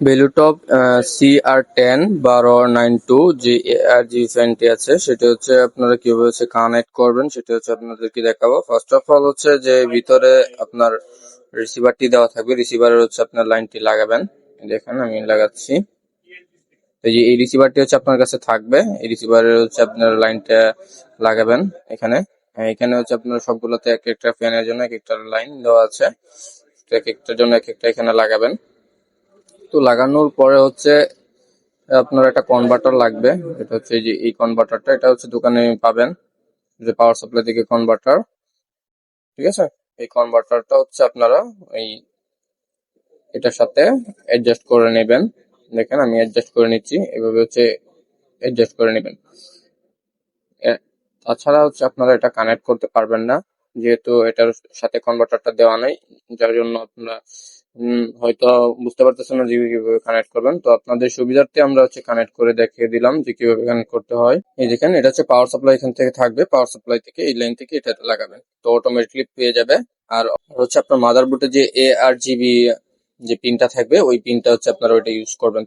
বেলুটপ C R ten বারো nine two যে আর জি ফ্যানটি আছে, সেটা হচ্ছে আপনারা কীভাবে হচ্ছে কানেক্ট করবেন, সেটা হচ্ছে আপনাদেরকে দেখাবো। ফার্স্ট অফ অল হচ্ছে যে ভিতরে আপনার রিসিভারটি দেওয়া থাকবে রিসিভারের হচ্ছে আপনার লাইনটি লাগাবেন। দেখেন, আমি লাগাচ্ছি। এই যে এই রিসিভারটি হচ্ছে আপনার কাছে থাকবে, এই রিসিভারের হচ্ছে আপনার লাইনটা লাগাবেন এখানে। এখানে হচ্ছে আপনার সবগুলোতে এক একটা ফ্যানের জন্য এক একটা লাইন দেওয়া আছে। এক একটার জন্য এক একটা এখানে লাগাবেন। তো লাগানোর পরে হচ্ছে, আপনার একটা কনভার্টার লাগবে। এটা হচ্ছে এই যে, এই কনভার্টারটা এটা হচ্ছে দোকানে পাবেন। যে পাওয়ার সাপ্লাই থেকে কনভার্টার ঠিক আছে? এই কনভার্টারটা হচ্ছে আপনারা এই এটার সাথে অ্যাডজাস্ট করে নেবেন। দেখেন, আমি অ্যাডজাস্ট করে নিচ্ছি। এভাবে হচ্ছে অ্যাডজাস্ট করে নেবেন। তাছাড়া হচ্ছে আপনারা এটা কানেক্ট করতে পারবেন না। যেহেতু এটার সাথে কনভার্টারটা দেওয়া নাই, যার জন্য আপনারা হয়তো বুঝতে পারতেছেন না যে কীভাবে কানেক্ট করবেন। তো আপনাদের সুবিধার্থে আমরা হচ্ছে কানেক্ট করে দেখিয়ে দিলাম যে কীভাবে কানেক্ট করতে হয়। এই দেখেন এটা হচ্ছে পাওয়ার সাপ্লাই এখান থেকে থাকবে। পাওয়ার সাপ্লাই থেকে এই লাইন থেকে এটাতে লাগাবেন। তো অটোমেটিকলি পেয়ে যাবে। আর হচ্ছে আপনার মাদার মাদারবোর্ডে যে এ আর জিবি যে পিনটা থাকবে, ওই পিনটা হচ্ছে আপনারা ওইটা ইউজ করবেন।